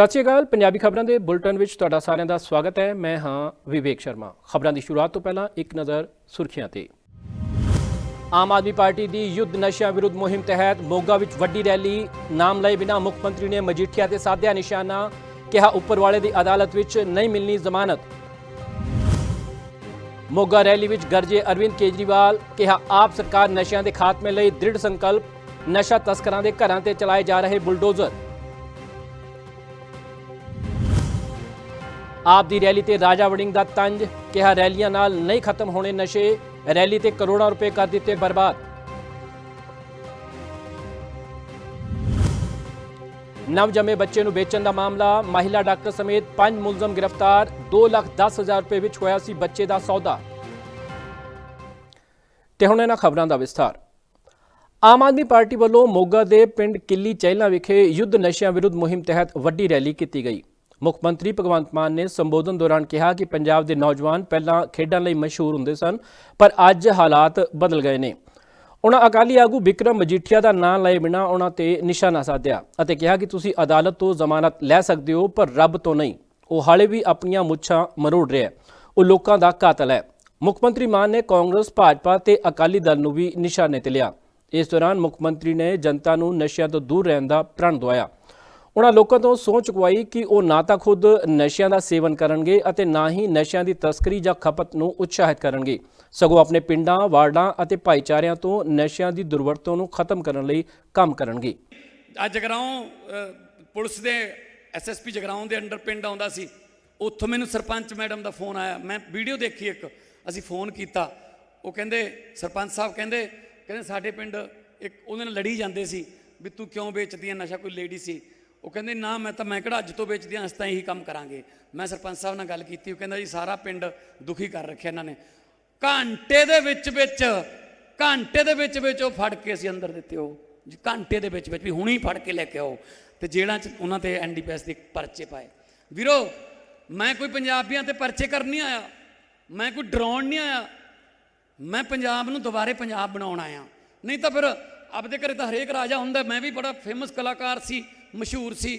ਸਤਿ ਸ਼੍ਰੀ ਅਕਾਲ, ਪੰਜਾਬੀ ਖਬਰਾਂ ਦੇ ਬੁਲਟਨ ਵਿੱਚ ਤੁਹਾਡਾ ਸਾਰਿਆਂ ਦਾ ਸਵਾਗਤ ਹੈ। ਮੈਂ ਹਾਂ ਵਿਵੇਕ ਸ਼ਰਮਾ। ਖਬਰਾਂ ਦੀ ਸ਼ੁਰੂਆਤ ਤੋਂ ਪਹਿਲਾਂ ਇੱਕ ਨਜ਼ਰ ਸੁਰਖੀਆਂ ਤੇ। ਆਮ ਆਦਮੀ ਪਾਰਟੀ ਦੀ ਯੁੱਧ ਨਸ਼ਿਆਂ ਵਿਰੁੱਧ ਮੁਹਿੰਮ ਤਹਿਤ ਮੋਗਾ ਵਿੱਚ ਵੱਡੀ ਰੈਲੀ, ਨਾਮ ਲਏ ਬਿਨਾ ਮੁੱਖ ਮੰਤਰੀ ਨੇ ਮਜੀਠੀਆ ਤੇ ਸਾਧਿਆ ਨਿਸ਼ਾਨਾ ਕਿਹਾ ਉੱਪਰਵਾਲੇ ਦੀ ਅਦਾਲਤ ਵਿੱਚ ਨਹੀਂ ਮਿਲਣੀ ਜ਼ਮਾਨਤ। ਮੋਗਾ ਰੈਲੀ ਵਿੱਚ ਗਰਜੇ ਅਰਵਿੰਦ ਕੇਜਰੀਵਾਲ ਕਿਹਾ ਆਪ ਸਰਕਾਰ ਨਸ਼ਿਆਂ ਦੇ ਖਾਤਮੇ ਲਈ ਦ੍ਰਿੜ ਸੰਕਲਪ, ਨਸ਼ਾ ਤਸਕਰਾਂ ਦੇ ਘਰਾਂ ਤੇ ਚਲਾਏ ਜਾ ਰਹੇ ਬੁਲਡੋਜ਼ਰ। ਆਪ ਦੀ ਰੈਲੀ ਤੇ ਰਾਜਾ ਵੜਿੰਗ ਦਾ ਤੰਜ, ਕਿਹਾ ਰੈਲੀਆਂ ਨਾਲ ਨਹੀਂ ਖਤਮ ਹੋਣੇ ਨਸ਼ੇ, ਰੈਲੀ ਤੇ ਕਰੋੜਾਂ ਰੁਪਏ ਕਰ ਦਿੱਤੇ ਬਰਬਾਦ। ਨਵ ਜੰਮੇ ਬੱਚੇ ਨੂੰ ਵੇਚਣ ਦਾ ਮਾਮਲਾ, ਮਹਿਲਾ ਡਾਕਟਰ ਸਮੇਤ ਪੰਜ ਮੁਲਜ਼ਮ ਗ੍ਰਿਫਤਾਰ 2 ਲੱਖ 10 ਹਜ਼ਾਰ ਰੁਪਏ ਵਿੱਚ ਹੋਇਆ ਸੀ ਬੱਚੇ ਦਾ ਸੌਦਾ। ਤੇ ਹੁਣ ਇਹਨਾਂ ਖਬਰਾਂ ਦਾ ਵਿਸਥਾਰ। ਆਮ ਆਦਮੀ ਪਾਰਟੀ ਵੱਲੋਂ ਮੋਗਾ ਦੇ ਪਿੰਡ ਕਿੱਲੀ ਚਹਿਲਾ ਵਿਖੇ ਯੁੱਧ ਨਸ਼ਿਆਂ ਵਿਰੁੱਧ ਮੁਹਿੰਮ ਤਹਿਤ ਵੱਡੀ ਰੈਲੀ ਕੀਤੀ ਗਈ। ਮੁੱਖ ਮੰਤਰੀ ਭਗਵੰਤ ਮਾਨ ਨੇ ਸੰਬੋਧਨ ਦੌਰਾਨ ਕਿਹਾ ਕਿ ਪੰਜਾਬ ਦੇ ਨੌਜਵਾਨ ਪਹਿਲਾਂ ਖੇਡਾਂ ਲਈ ਮਸ਼ਹੂਰ ਹੁੰਦੇ ਸਨ, ਪਰ ਅੱਜ ਹਾਲਾਤ ਬਦਲ ਗਏ ਨੇ। ਉਹਨਾਂ ਅਕਾਲੀ ਆਗੂ ਵਿਕਰਮ ਮਜੀਠੀਆ ਦਾ ਨਾਂ ਲਏ ਬਿਨਾਂ ਉਹਨਾਂ ਤੇ ਨਿਸ਼ਾਨਾ ਸਾਧਿਆ ਅਤੇ ਕਿਹਾ ਕਿ ਤੁਸੀਂ ਅਦਾਲਤ ਤੋਂ ਜ਼ਮਾਨਤ ਲੈ ਸਕਦੇ ਹੋ, ਪਰ ਰੱਬ ਤੋਂ ਨਹੀਂ। ਉਹ ਹਾਲੇ ਵੀ ਆਪਣੀਆਂ ਮੁੱਛਾਂ ਮਰੋੜ ਰਿਹਾ ਉਹ ਲੋਕਾਂ ਦਾ ਕਾਤਲ ਹੈ। ਮੁੱਖ ਮੰਤਰੀ ਮਾਨ ਨੇ ਕਾਂਗਰਸ, ਭਾਜਪਾ ਤੇ ਅਕਾਲੀ ਦਲ ਨੂੰ ਵੀ ਨਿਸ਼ਾਨੇ ਤੇ ਲਿਆ। ਇਸ ਦੌਰਾਨ ਮੁੱਖ ਮੰਤਰੀ ਨੇ ਜਨਤਾ ਨੂੰ ਨਸ਼ਿਆਂ ਤੋਂ ਦੂਰ ਰਹਿਣ ਦਾ ਪ੍ਰਣ ਦਵਾਇਆ। ਉਹਨਾਂ ਲੋਕਾਂ ਤੋਂ ਸਹੁੰ ਚੁਕਵਾਈ ਕਿ ਉਹ ਨਾ ਤਾਂ ਖੁਦ ਨਸ਼ਿਆਂ ਦਾ ਸੇਵਨ ਕਰਨਗੇ ਅਤੇ ਨਾ ਹੀ ਨਸ਼ਿਆਂ ਦੀ ਤਸਕਰੀ ਜਾਂ ਖਪਤ ਨੂੰ ਉਤਸ਼ਾਹਿਤ ਕਰਨਗੇ। ਸਗੋਂ ਆਪਣੇ ਪਿੰਡਾਂ, ਵਾਰਡਾਂ ਅਤੇ ਭਾਈਚਾਰਿਆਂ ਤੋਂ ਨਸ਼ਿਆਂ ਦੀ ਦੁਰਵਰਤੋਂ ਨੂੰ ਖਤਮ ਕਰਨ ਲਈ ਕੰਮ ਕਰਨਗੇ। ਅੱਜ ਜਗਰਾਉਂ ਪੁਲਿਸ ਦੇ ਐਸਐਸਪੀ ਜਗਰਾਉਂ ਦੇ ਅੰਡਰ ਪਿੰਡ ਆਉਂਦਾ ਸੀ। ਉੱਥੋਂ ਮੈਨੂੰ ਸਰਪੰਚ ਮੈਡਮ ਦਾ ਫੋਨ ਆਇਆ। ਮੈਂ ਵੀਡੀਓ ਦੇਖੀ ਇੱਕ। ਅਸੀਂ ਫੋਨ ਕੀਤਾ। ਉਹ ਕਹਿੰਦੇ, ਸਰਪੰਚ ਸਾਹਿਬ ਕਹਿੰਦੇ ਕਹਿੰਦੇ ਸਾਡੇ ਪਿੰਡ ਇੱਕ ਉਹਦੇ ਨਾਲ ਲੜੀ ਜਾਂਦੇ ਸੀ ਵੀ ਤੂੰ ਕਿਉਂ ਵੇਚਦੀ ਹੈ ਨਸ਼ਾ ਕੋਈ ਲੇਡੀ ਸੀ। ਉਹ ਕਹਿੰਦੇ, ਨਾ, ਮੈਂ ਤਾਂ, ਮੈਂ ਕਿਹੜਾ ਅੱਜ ਤੋਂ ਵੇਚਦੀ ਹਾਂ ਅਸੀਂ ਤਾਂ ਇਹੀ ਕੰਮ ਕਰਾਂਗੇ। ਮੈਂ ਸਰਪੰਚ ਸਾਹਿਬ ਨਾਲ ਗੱਲ ਕੀਤੀ, ਉਹ ਕਹਿੰਦਾ, ਜੀ, ਸਾਰਾ ਪਿੰਡ ਦੁਖੀ ਕਰ ਰੱਖਿਆ ਇਹਨਾਂ ਨੇ। ਘੰਟੇ ਦੇ ਵਿੱਚ ਵਿੱਚ, ਘੰਟੇ ਦੇ ਵਿੱਚ ਵਿੱਚ ਉਹ ਫੜ ਕੇ ਅਸੀਂ ਅੰਦਰ ਦਿੱਤੇ ਉਹ। ਜੀ, ਘੰਟੇ ਦੇ ਵਿੱਚ ਵਿੱਚ ਵੀ ਹੁਣੀ ਫੜ ਕੇ ਲੈ ਕੇ ਆਓ। ਤੇ ਜੇਲ੍ਹਾਂ 'ਚ ਉਹਨਾਂ ਤੇ ਐਨਡੀਪੀਐਸ ਦੇ ਪਰਚੇ ਪਾਏ। ਵੀਰੋ, ਮੈਂ ਕੋਈ ਪੰਜਾਬੀਆਂ ਤੇ ਪਰਚੇ ਕਰਨ ਨਹੀਂ ਆਇਆ। ਮੈਂ ਕੋਈ ਡਰਾਉਣ ਨਹੀਂ ਆਇਆ। ਮੈਂ ਪੰਜਾਬ ਨੂੰ ਦੁਬਾਰੇ ਪੰਜਾਬ ਬਣਾਉਣ ਆਇਆ। ਨਹੀਂ ਤਾਂ ਫਿਰ ਆਪਦੇ ਘਰੇ ਤਾਂ ਹਰੇਕ ਰਾਜਾ ਹੁੰਦਾ। ਮੈਂ ਵੀ ਬੜਾ ਫੇਮਸ ਕਲਾਕਾਰ ਸੀ। ਮਸ਼ਹੂਰ ਸੀ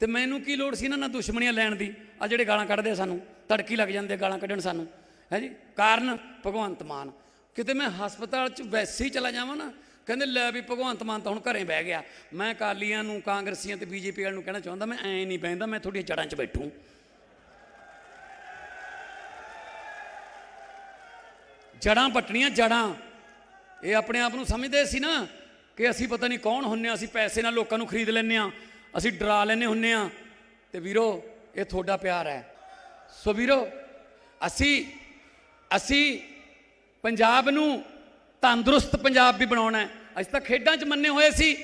ਤੇ ਮੈਨੂੰ ਕੀ ਲੋੜ ਸੀ ਇਹਨਾਂ ਨਾਲ ਦੁਸ਼ਮਣੀਆਂ ਲੈਣ ਦੀ? ਆ ਜਿਹੜੇ ਗਾਲਾਂ ਕੱਢਦੇ ਆ ਸਾਨੂੰ, ਤੜਕੀ ਲੱਗ ਜਾਂਦੇ ਆ ਗਾਲਾਂ ਕੱਢਣ ਸਾਨੂੰ। ਹੈ ਜੀ? ਕਾਰਨ ਭਗਵੰਤ ਮਾਨ। ਕਿਤੇ ਮੈਂ ਹਸਪਤਾਲ 'ਚ ਵੈਸੇ ਹੀ ਚਲਾ ਜਾਵਾਂ ਨਾ, ਕਹਿੰਦੇ ਲੈ ਵੀ ਭਗਵੰਤ ਮਾਨ ਤਾਂ ਹੁਣ ਘਰੇ ਬਹਿ ਗਿਆ। ਮੈਂ ਕਾਲੀਆਂ ਨੂੰ, ਕਾਂਗਰਸੀਆਂ ਤੇ ਬੀਜੇਪੀ ਵਾਲਿਆਂ ਨੂੰ ਕਹਿਣਾ ਚਾਹੁੰਦਾ, ਮੈਂ ਐਂ ਨਹੀਂ ਬਹਿੰਦਾ, ਮੈਂ ਤੁਹਾਡੀਆਂ ਜੜਾਂ 'ਚ ਬੈਠੂ। ਜੜਾਂ ਪੱਟਣੀਆਂ ਜੜਾਂ ਇਹ ਆਪਣੇ ਆਪ ਨੂੰ ਸਮਝਦੇ ਸੀ ਨਾ ਕਿ ਅਸੀਂ ਪਤਾ ਨਹੀਂ ਕੌਣ ਹੁੰਨੇ ਆ, ਅਸੀਂ ਪੈਸੇ ਨਾਲ ਲੋਕਾਂ ਨੂੰ ਖਰੀਦ ਲੈਂਦੇ ਆ। ਅਸੀਂ ਡਰਾ ਲੈਂਦੇ ਹੁੰਨੇ ਆ ਤੇ ਵੀਰੋ, ਇਹ ਤੁਹਾਡਾ ਪਿਆਰ ਹੈ। ਸੋ ਵੀਰੋ, ਅਸੀਂ ਅਸੀਂ ਪੰਜਾਬ ਨੂੰ ਤੰਦਰੁਸਤ ਪੰਜਾਬ ਵੀ ਬਣਾਉਣਾ ਹੈ। ਅਸੀਂ ਤਾਂ ਖੇਡਾਂ 'ਚ ਮੰਨੇ ਹੋਏ ਸੀ।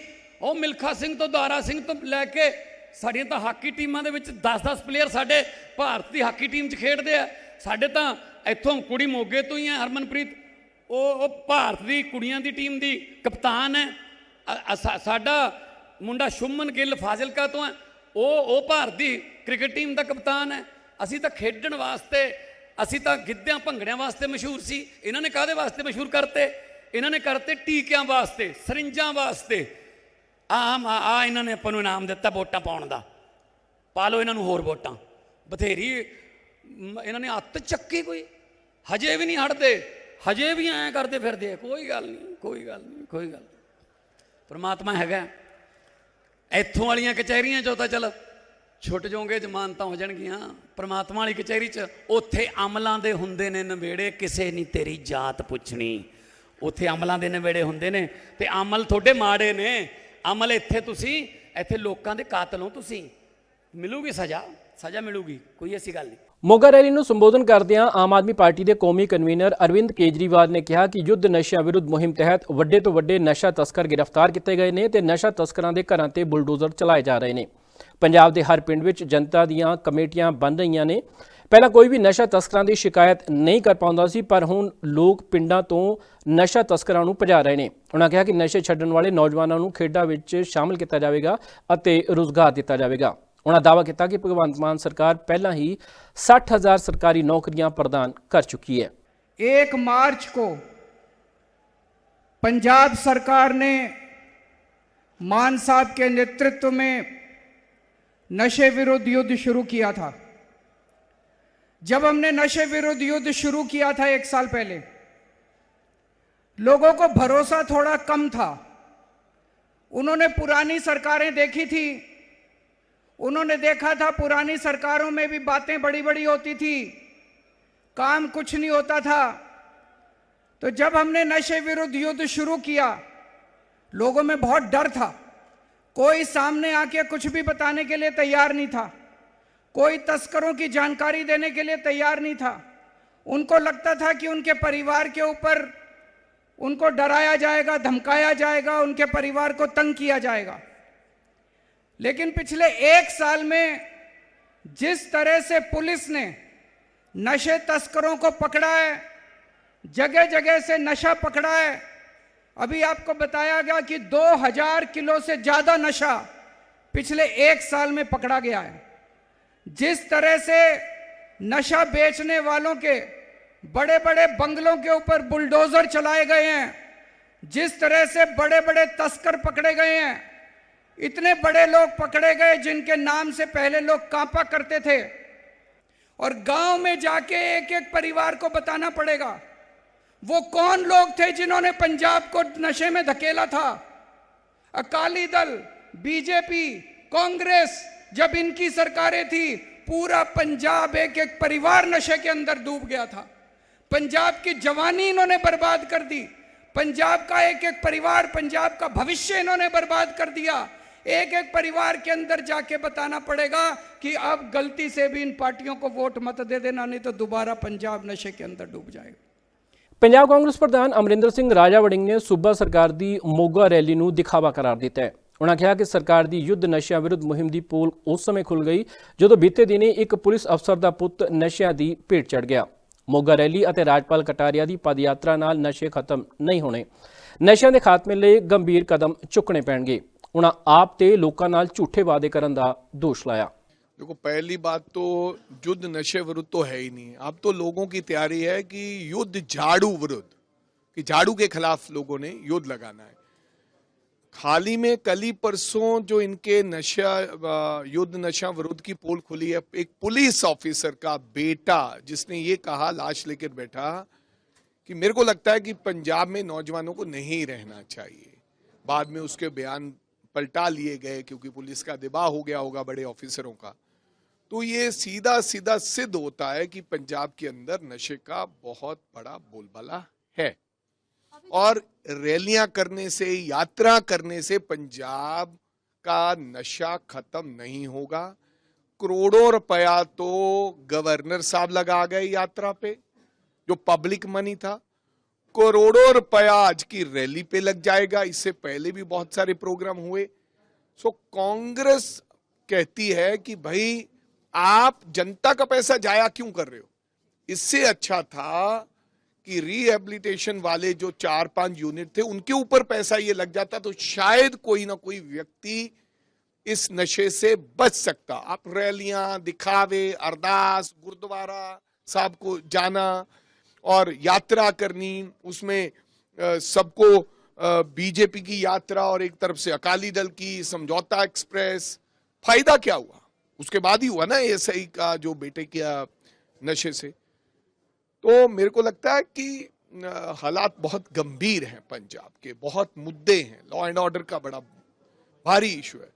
ਉਹ ਮਿਲਖਾ ਸਿੰਘ ਤੋਂ ਦਾਰਾ ਸਿੰਘ ਤੋਂ ਲੈ ਕੇ ਸਾਡੀਆਂ ਤਾਂ ਹਾਕੀ ਟੀਮਾਂ ਦੇ ਵਿੱਚ 10-10 ਪਲੇਅਰ ਸਾਡੇ ਭਾਰਤ ਦੀ ਹਾਕੀ ਟੀਮ 'ਚ ਖੇਡਦੇ ਆ। ਸਾਡੇ ਤਾਂ ਇੱਥੋਂ ਕੁੜੀ ਮੋਗੇ ਤੋਂ ਹੀ ਹੈ, ਹਰਮਨਪ੍ਰੀਤ। ਉਹ ਉਹ ਭਾਰਤ ਦੀ ਕੁੜੀਆਂ ਦੀ ਟੀਮ ਦੀ ਕਪਤਾਨ ਹੈ। ਸਾਡਾ ਮੁੰਡਾ ਸ਼ੁਮਨ ਗਿੱਲ ਫਾਜ਼ਿਲਕਾ ਤੋਂ ਹੈ। ਉਹ ਉਹ ਭਾਰਤੀ ਕ੍ਰਿਕਟ ਟੀਮ ਦਾ ਕਪਤਾਨ ਹੈ। ਅਸੀਂ ਤਾਂ ਖੇਡਣ ਵਾਸਤੇ, ਅਸੀਂ ਤਾਂ ਗਿੱਧਿਆਂ ਭੰਗੜਿਆਂ ਵਾਸਤੇ ਮਸ਼ਹੂਰ ਸੀ। ਇਹਨਾਂ ਨੇ ਕਾਦੇ ਵਾਸਤੇ ਮਸ਼ਹੂਰ ਕਰਤੇ? ਇਹਨਾਂ ਨੇ ਕਰਤੇ ਟੀਕਿਆਂ ਵਾਸਤੇ, ਸਰਿੰਜਾਂ ਵਾਸਤੇ। ਆਮ, ਆ ਇਹਨਾਂ ਨੇ ਆਪਾਂ ਨੂੰ ਇਨਾਮ ਦਿੱਤਾ ਵੋਟਾਂ ਪਾਉਣ ਦਾ। ਪਾ ਲਓ ਇਹਨਾਂ ਨੂੰ ਹੋਰ ਵੋਟਾਂ। ਬਥੇਰੀ ਇਹਨਾਂ ਨੇ ਹੱਥ ਚੱਕੀ ਕੋਈ। ਹਜੇ ਵੀ ਨਹੀਂ ਹਟਦੇ। ਹਜੇ ਵੀ ਐਂ ਕਰਦੇ ਫਿਰਦੇ ਕੋਈ ਗੱਲ ਨਹੀਂ, ਕੋਈ ਗੱਲ ਨਹੀਂ, ਕੋਈ ਗੱਲ ਨਹੀਂ। ਪ੍ਰਮਾਤਮਾ ਹੈਗਾ। ਇੱਥੋਂ ਵਾਲੀਆਂ ਕਚਹਿਰੀਆਂ ਚੋਂ ਤਾਂ ਚਲ ਛੁੱਟ ਜਾਓਗੇ, ਜ਼ਮਾਨਤਾਂ ਹੋ ਜਾਣਗੀਆਂ। ਪ੍ਰਮਾਤਮਾ ਵਾਲੀ ਕਚਹਿਰੀ 'ਚ ਉੱਥੇ ਅਮਲਾਂ ਦੇ ਹੁੰਦੇ ਨੇ ਨਵੇੜੇ, ਕਿਸੇ ਨਹੀਂ ਤੇਰੀ ਜਾਤ ਪੁੱਛਣੀ। ਉੱਥੇ ਅਮਲਾਂ ਦੇ ਨਵੇੜੇ ਹੁੰਦੇ ਨੇ ਤੇ ਅਮਲ ਤੁਹਾਡੇ ਮਾੜੇ ਨੇ। ਅਮਲ ਇੱਥੇ ਤੁਸੀਂ, ਇੱਥੇ ਲੋਕਾਂ ਦੇ ਕਾਤਲ ਹੋ ਤੁਸੀਂ। ਮਿਲੂਗੀ ਸਜ਼ਾ ਸਜ਼ਾ ਮਿਲੂਗੀ, ਕੋਈ ਐਸੀ ਗੱਲ ਨਹੀਂ। ਮੋਗਾ ਰੈਲੀ ਨੂੰ ਸੰਬੋਧਨ ਕਰਦਿਆਂ ਆਮ ਆਦਮੀ ਪਾਰਟੀ ਦੇ ਕੌਮੀ ਕਨਵੀਨਰ ਅਰਵਿੰਦ ਕੇਜਰੀਵਾਲ ਨੇ ਕਿਹਾ ਕਿ ਯੁੱਧ ਨਸ਼ਿਆਂ ਵਿਰੁੱਧ ਮੁਹਿੰਮ ਤਹਿਤ ਵੱਡੇ ਤੋਂ ਵੱਡੇ ਨਸ਼ਾ ਤਸਕਰ ਗ੍ਰਿਫਤਾਰ ਕੀਤੇ ਗਏ ਨੇ ਤੇ ਨਸ਼ਾ ਤਸਕਰਾਂ ਦੇ ਘਰਾਂ ਤੇ ਬੁਲਡੋਜ਼ਰ ਚਲਾਏ ਜਾ ਰਹੇ ਨੇ। ਪੰਜਾਬ ਦੇ ਹਰ ਪਿੰਡ ਵਿੱਚ ਜਨਤਾ ਦੀਆਂ ਕਮੇਟੀਆਂ ਬਣ ਰਹੀਆਂ ਨੇ। ਪਹਿਲਾਂ ਕੋਈ ਵੀ ਨਸ਼ਾ ਤਸਕਰਾਂ ਦੀ ਸ਼ਿਕਾਇਤ ਨਹੀਂ ਕਰ ਪਾਉਂਦਾ ਸੀ, ਪਰ ਹੁਣ ਲੋਕ ਪਿੰਡਾਂ ਤੋਂ ਨਸ਼ਾ ਤਸਕਰਾਂ ਨੂੰ ਭਜਾ ਰਹੇ ਨੇ। ਉਹਨਾਂ ਕਿਹਾ ਕਿ ਨਸ਼ੇ ਛੱਡਣ ਵਾਲੇ ਨੌਜਵਾਨਾਂ ਨੂੰ ਖੇਡਾਂ ਵਿੱਚ ਸ਼ਾਮਲ ਕੀਤਾ ਜਾਵੇਗਾ ਅਤੇ ਰੋਜ਼ਗਾਰ ਦਿੱਤਾ ਜਾਵੇਗਾ। ਉਹਨਾਂ ਦਾਅਵਾ ਕੀਤਾ ਕਿ ਭਗਵੰਤ ਮਾਨ ਸਰਕਾਰ ਪਹਿਲਾਂ ਹੀ 60000 ਸਰਕਾਰੀ ਨੌਕਰੀਆਂ ਪ੍ਰਦਾਨ ਕਰ ਚੁੱਕੀ ਹੈ एक मार्च को पंजाब सरकार ने मान साहब के नेतृत्व में नशे विरुद्ध युद्ध शुरू किया था जब हमने नशे विरुद्ध युद्ध शुरू किया था एक साल पहले लोगों को भरोसा थोड़ा कम था उन्होंने पुरानी सरकारें देखी थी उन्होंने देखा था पुरानी सरकारों में भी बातें बड़ी बड़ी होती थी। काम कुछ नहीं होता था। तो जब हमने नशे विरुद्ध युद्ध शुरू किया, लोगों में बहुत डर था। कोई सामने आके कुछ भी बताने के लिए तैयार नहीं था। कोई तस्करों की जानकारी देने के लिए तैयार नहीं था। उनको लगता था कि उनके परिवार के ऊपर उनको डराया जाएगा, धमकाया जाएगा, उनके परिवार को तंग किया जाएगा। लेकिन पिछले एक साल में जिस तरह से पुलिस ने नशे तस्करों को पकड़ा है जगह जगह से नशा पकड़ा है, अभी आपको बताया गया कि 2000 किलो से ज़्यादा नशा पिछले एक साल में पकड़ा गया है। जिस तरह से नशा बेचने वालों के बड़े बड़े बंगलों के ऊपर बुलडोजर चलाए गए हैं, जिस तरह से बड़े बड़े तस्कर पकड़े गए हैं इतने बड़े लोग पकड़े गए जिनके नाम से पहले लोग कांपा करते थे। और गाँव में जाके एक एक परिवार को बताना पड़ेगा। वो कौन लोग थे जिन्होंने पंजाब को नशे में धकेला था? अकाली दल, बीजेपी, कांग्रेस, जब इनकी सरकारें थी, पूरा पंजाब एक एक परिवार नशे के अंदर डूब गया था। पंजाब की जवानी इन्होंने बर्बाद कर दी। पंजाब का एक एक परिवार, पंजाब का भविष्य इन्होंने बर्बाद कर दिया। एक एक परिवार के अंदर जाके बताना पड़ेगा कि अब गलती से भी इन पार्टियों को वोट मत दे देना नहीं तो दोबारा पंजाब नशे के अंदर डूब जाएगा ਪੰਜਾਬ ਕਾਂਗਰਸ ਪ੍ਰਧਾਨ ਅਮਰਿੰਦਰ ਸਿੰਘ ਰਾਜਾ ਵੜਿੰਗ ਨੇ ਸੂਬਾ ਸਰਕਾਰ ਦੀ ਮੋਗਾ ਰੈਲੀ ਨੂੰ ਦਿਖਾਵਾ ਕਰਾਰ ਦਿੱਤਾ ਹੈ ਉਨ੍ਹਾਂ ਕਿਹਾ ਕਿ ਸਰਕਾਰ ਦੀ ਯੁੱਧ ਨਸ਼ਿਆਂ ਵਿਰੁੱਧ ਮੁਹਿੰਮ ਦੀ ਪੋਲ ਉਸ ਸਮੇਂ ਖੁੱਲ ਗਈ ਜਦੋਂ ਬੀਤੇ ਦਿਨੀ ਇੱਕ ਪੁਲਿਸ ਅਫਸਰ ਦਾ ਪੁੱਤ ਨਸ਼ਿਆਂ ਦੀ ਭੇਟ ਚੜ ਗਿਆ ਮੋਗਾ ਰੈਲੀ ਅਤੇ ਰਾਜਪਾਲ ਕਟਾਰੀਆ ਦੀ ਪਦਯਾਤਰਾ ਨਾਲ ਨਸ਼ੇ ਖਤਮ ਨਹੀਂ ਹੋਣੇ ਨਸ਼ਿਆਂ ਦੇ ਖਾਤਮੇ ਲਈ ਗੰਭੀਰ ਕਦਮ ਚੁੱਕਣੇ ਪੈਣਗੇ ਉਨ੍ਹਾਂ ਆਪ ਤੇ ਲੋਕਾਂ ਨਾਲ ਝੂਠੇ ਵਾਅਦੇ ਕਰਨ ਦਾ ਦੋਸ਼ ਲਾਇਆ देखो पहली बात तो युद्ध नशे विरुद्ध तो है ही नहीं अब तो लोगों की तैयारी है कि युद्ध झाड़ू विरुद्ध कि झाड़ू के खिलाफ लोगों ने युद्ध लगाना है हाल ही में कल ही परसों जो इनके नशा अ, युद्ध नशा विरुद्ध की पोल खुली है एक पुलिस ऑफिसर का बेटा जिसने ये कहा लाश लेकर बैठा कि मेरे को लगता है कि पंजाब में नौजवानों को नहीं रहना चाहिए बाद में उसके बयान पलटा लिए गए क्योंकि पुलिस का दबाव हो गया होगा बड़े ऑफिसरों का। तो ये सीधा सीधा सिद्ध होता है कि पंजाब के अंदर नशे का बहुत बड़ा बोलबाला है। और रैलियाँ करने से, यात्रा करने से पंजाब का नशा खत्म नहीं होगा। करोड़ों रुपया तो गवर्नर साहब लगा गए यात्रा पे, जो पब्लिक मनी था। करोड़ों रुपया आज की रैली पे लग जाएगा। इससे पहले भी बहुत सारे प्रोग्राम हुए। सो कांग्रेस कहती है कि भाई, आप जनता का पैसा जाया क्यों कर रहे हो? इससे अच्छा था कि रिहेबिलिटेशन वाले जो चार पाँच यूनिट थे, उनके ऊपर पैसा ये लग जाता तो शायद कोई ना कोई व्यक्ति इस नशे से बच सकता। आप रैलियाँ दिखावे, अरदास, गुरुद्वारा साहब को जाना और यात्रा करनी, उसमें सबको बीजेपी की यात्रा और एक तरफ़ से अकाली दल की, समझौता एक्सप्रेस। फ़ायदा क्या हुआ? उसके बाद ही हुआ ना एसआई का जो बेटे किया नशे से। तो मेरे को लगता है कि हालात बहुत गंभीर हैं पंजाब के, बहुत मुद्दे हैं। लॉ एंड ऑर्डर का बड़ा भारी इशू है।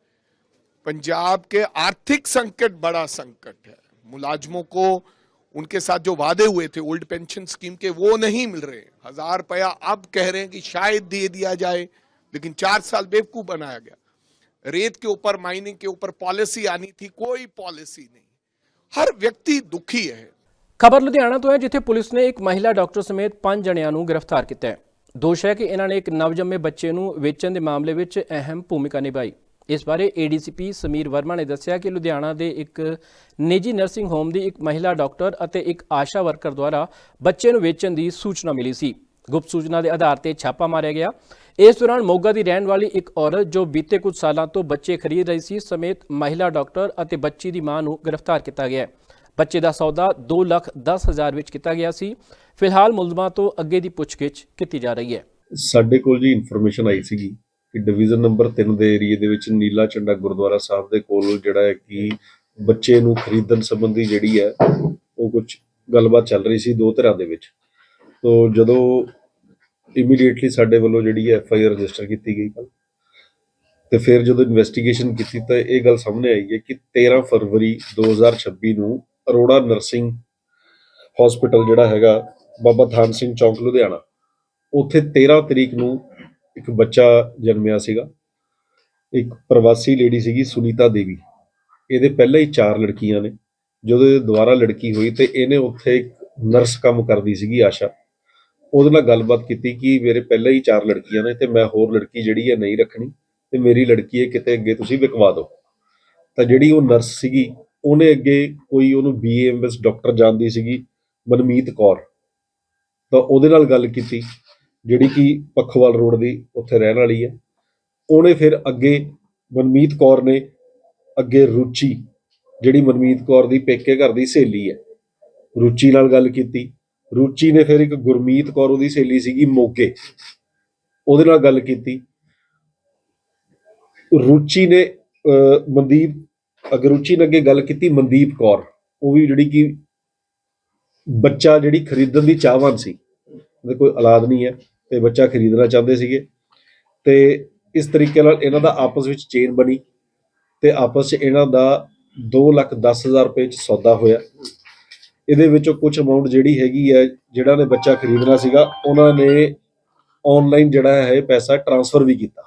पंजाब के आर्थिक संकट बड़ा संकट है। मुलाजमों को उनके साथ जो वादे हुए थे ओल्ड पेंशन स्कीम के वो नहीं मिल रहे हजार रुपया अब कह रहे हैं कि शायद दे दिया जाए लेकिन चार साल बेवकूफ बनाया गया रेत के ऊपर माइनिंग के ऊपर पॉलिसी आनी थी कोई पॉलिसी नहीं हर व्यक्ति दुखी है ਖਬਰ ਲੁਧਿਆਣਾ ਤੋਂ ਹੈ ਜਿੱਥੇ ਪੁਲਿਸ ਨੇ ਇੱਕ ਮਹਿਲਾ ਡਾਕਟਰ ਸਮੇਤ ਪੰਜ ਜਣਿਆਂ ਨੂੰ ਗ੍ਰਿਫਤਾਰ ਕੀਤਾ ਹੈ ਦੋਸ਼ ਹੈ ਕਿ ਇਹਨਾਂ ਨੇ ਇੱਕ ਨਵਜੰਮੇ ਬੱਚੇ ਨੂੰ ਵੇਚਣ ਦੇ ਮਾਮਲੇ ਵਿੱਚ ਅਹਿਮ ਭੂਮਿਕਾ ਨਿਭਾਈ ਇਸ ਬਾਰੇ ਏਡੀਸੀਪੀ ਸਮੀਰ ਵਰਮਾ ਨੇ ਦੱਸਿਆ ਕਿ ਲੁਧਿਆਣਾ ਦੇ ਇੱਕ ਨਿੱਜੀ ਨਰਸਿੰਗ ਹੋਮ ਦੀ ਇੱਕ ਮਹਿਲਾ ਡਾਕਟਰ ਅਤੇ ਇੱਕ ਆਸ਼ਾ ਵਰਕਰ ਦੁਆਰਾ ਬੱਚੇ ਨੂੰ ਵੇਚਣ ਦੀ ਸੂਚਨਾ ਮਿਲੀ ਸੀ। ਗੁਪਤ ਸੂਚਨਾ ਦੇ ਆਧਾਰ ਤੇ ਛਾਪਾ ਮਾਰਿਆ ਗਿਆ। ਇਸ ਦੌਰਾਨ ਮੋਗਾ ਦੀ ਰਹਿਣ ਵਾਲੀ ਇੱਕ ਔਰਤ ਜੋ ਬੀਤੇ ਕੁਝ ਸਾਲਾਂ ਤੋਂ ਬੱਚੇ ਖਰੀਦ ਰਹੀ ਸੀ ਸਮੇਤ ਮਹਿਲਾ ਡਾਕਟਰ ਅਤੇ ਬੱਚੀ ਦੀ ਮਾਂ ਨੂੰ ਗ੍ਰਿਫਤਾਰ ਕੀਤਾ ਗਿਆ। ਹੈ ਬੱਚੇ ਦਾ ਸੌਦਾ 2 ਲੱਖ 10 ਹਜ਼ਾਰ ਵਿੱਚ ਕੀਤਾ ਗਿਆ ਸੀ। ਫਿਲਹਾਲ ਮੁਲਜ਼ਮਾਂ ਤੋਂ ਅੱਗੇ ਦੀ ਪੁੱਛਗਿੱਛ ਕੀਤੀ ਜਾ ਰਹੀ ਹੈ। ਸਾਡੇ ਕੋਲ ਜੀ ਇਨਫੋਰਮੇਸ਼ਨ ਆਈ ਸੀਗੀ ਕਿ ਡਿਵੀਜ਼ਨ ਨੰਬਰ 3 ਦੇ ਏਰੀਏ ਦੇ ਵਿੱਚ ਨੀਲਾ ਝੰਡਾ ਗੁਰਦੁਆਰਾ ਸਾਹਿਬ ਦੇ ਕੋਲ ਜਿਹੜਾ ਹੈ ਕਿ ਬੱਚੇ ਨੂੰ ਖਰੀਦਣ ਸੰਬੰਧੀ ਜਿਹੜੀ ਹੈ, ਉਹ ਕੁਝ ਗੱਲਬਾਤ ਚੱਲ ਰਹੀ ਸੀ ਦੋ ਤਰ੍ਹਾਂ ਦੇ ਵਿੱਚ। ਤੋਂ ਜਦੋਂ ਇਮੀਡੀਏਟਲੀ ਸਾਡੇ ਵੱਲੋਂ ਜਿਹੜੀ ਹੈ ਐਫ ਆਈ ਆਰ ਰਜਿਸਟਰ ਕੀਤੀ ਗਈ ਕੱਲ੍ਹ, ਤੇ ਫਿਰ ਜਦੋਂ ਇਨਵੈਸਟੀਗੇਸ਼ਨ ਕੀਤੀ ਤਾਂ ਇਹ ਗੱਲ ਸਾਹਮਣੇ ਆਈ ਹੈ ਕਿ 13 ਫਰਵਰੀ 2026 ਨੂੰ ਅਰੋੜਾ ਨਰਸਿੰਗ ਹਸਪੀਟਲ ਜਿਹੜਾ ਹੈਗਾ, ਬਾਬਾ ਥਾਨ ਸਿੰਘ ਚੌਂਕ, ਲੁਧਿਆਣਾ, ਉੱਥੇ 13 ਤਰੀਕ ਨੂੰ ਇੱਕ ਬੱਚਾ ਜਨਮਿਆ ਸੀਗਾ। ਇੱਕ ਪ੍ਰਵਾਸੀ ਲੇਡੀ ਸੀਗੀ ਸੁਨੀਤਾ ਦੇਵੀ। ਇਹਦੇ ਪਹਿਲਾਂ ਹੀ ਚਾਰ ਲੜਕੀਆਂ ਨੇ। ਜਦੋਂ ਇਹ ਦੁਬਾਰਾ ਲੜਕੀ ਹੋਈ ਤੇ ਇਹਨੇ ਉੱਥੇ ਇੱਕ ਨਰਸ ਕੰਮ ਕਰਦੀ ਸੀਗੀ ਆਸ਼ਾ। ਉਹਦੇ ਨਾਲ ਗੱਲਬਾਤ ਕੀਤੀ ਕਿ ਮੇਰੇ ਪਹਿਲਾਂ ਹੀ ਚਾਰ ਲੜਕੀਆਂ ਨੇ ਤੇ ਮੈਂ ਹੋਰ ਲੜਕੀ ਜਿਹੜੀ ਹੈ ਨਹੀਂ ਰੱਖਣੀ ਤੇ ਮੇਰੀ ਲੜਕੀ ਹੈ ਕਿਤੇ ਅੱਗੇ ਤੁਸੀਂ ਵਿਕਵਾ ਦਿਓ। ਤਾਂ ਜਿਹੜੀ ਉਹ ਨਰਸ ਸੀਗੀ, ਉਹਨੇ ਅੱਗੇ ਕੋਈ ਉਹਨੂੰ ਬੀਏਐਮਐਸ ਡਾਕਟਰ ਜਾਣਦੀ ਸੀਗੀ, ਮਨਮੀਤ ਕੌਰ। ਤਾਂ ਉਹਦੇ ਨਾਲ ਗੱਲ ਕੀਤੀ। ਜਿਹੜੀ ਕਿ ਪੱਖਵਾਲ ਰੋਡ ਦੀ ਉੱਥੇ ਰਹਿਣ ਵਾਲੀ ਹੈ। ਉਹਨੇ ਫਿਰ ਅੱਗੇ ਮਨਮੀਤ ਕੌਰ ਨੇ ਅੱਗੇ ਰੁਚੀ ਜਿਹੜੀ ਮਨਮੀਤ ਕੌਰ ਦੀ ਪੇਕੇ ਘਰ ਦੀ ਸਹੇਲੀ ਹੈ ਰੁਚੀ ਨਾਲ ਗੱਲ ਕੀਤੀ। ਰੁਚੀ ਨੇ ਫਿਰ ਇੱਕ ਗੁਰਮੀਤ ਕੌਰ ਉਹਦੀ ਸਹੇਲੀ ਸੀਗੀ ਮੋਗੇ ਉਹਦੇ ਨਾਲ ਗੱਲ ਕੀਤੀ। ਰੁਚੀ ਨੇ ਅਹ, ਮਨਦੀਪ ਅਗਰ ਰੁਚੀ ਨੇ ਅੱਗੇ ਗੱਲ ਕੀਤੀ ਮਨਦੀਪ ਕੌਰ। ਉਹ ਵੀ ਜਿਹੜੀ ਕਿ ਬੱਚਾ ਜਿਹੜੀ ਖਰੀਦਣ ਦੀ ਚਾਹਵਾਨ ਸੀ ਉਹਦੇ ਕੋਈ ਔਲਾਦ ਨਹੀਂ ਹੈ। ਤੇ ਬੱਚਾ ਖਰੀਦਣਾ ਚਾਹੁੰਦੇ ਸੀਗੇ। ਤੇ ਇਸ ਤਰੀਕੇ ਨਾਲ ਇਹਨਾਂ ਦਾ ਆਪਸ ਵਿੱਚ ਚੇਨ ਬਣੀ ਤੇ ਆਪਸ 'ਚ ਇਹਨਾਂ ਦਾ 2 ਲੱਖ 10 ਹਜ਼ਾਰ ਰੁਪਏ 'ਚ ਸੌਦਾ ਹੋਇਆ। ਇਹਦੇ ਵਿੱਚੋਂ ਕੁਝ ਅਮਾਉਂਟ ਜਿਹੜੀ ਹੈਗੀ ਹੈ, ਜਿਹੜਾ ਨੇ ਬੱਚਾ ਖਰੀਦਣਾ ਸੀਗਾ, ਉਹਨਾਂ ਨੇ ਆਨਲਾਈਨ ਜਿਹੜਾ ਹੈ ਪੈਸਾ ਟ੍ਰਾਂਸਫਰ ਵੀ ਕੀਤਾ।